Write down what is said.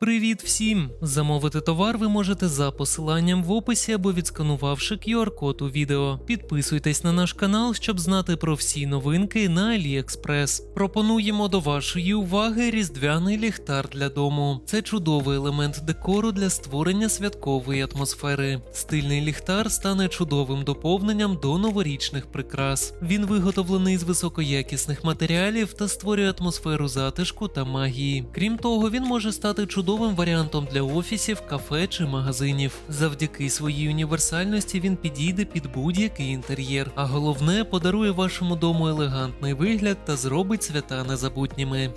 Привіт всім! Замовити товар ви можете за посиланням в описі або відсканувавши QR-код у відео. Підписуйтесь на наш канал, щоб знати про всі новинки на AliExpress. Пропонуємо до вашої уваги різдвяний ліхтар для дому. Це чудовий елемент декору для створення святкової атмосфери. Стильний ліхтар стане чудовим доповненням до новорічних прикрас. Він виготовлений з високоякісних матеріалів та створює атмосферу затишку та магії. Крім того, він може стати чудовим варіантом для офісів, кафе чи магазинів. Завдяки своїй універсальності він підійде під будь-який інтер'єр, а головне подарує вашому дому елегантний вигляд та зробить свята незабутніми.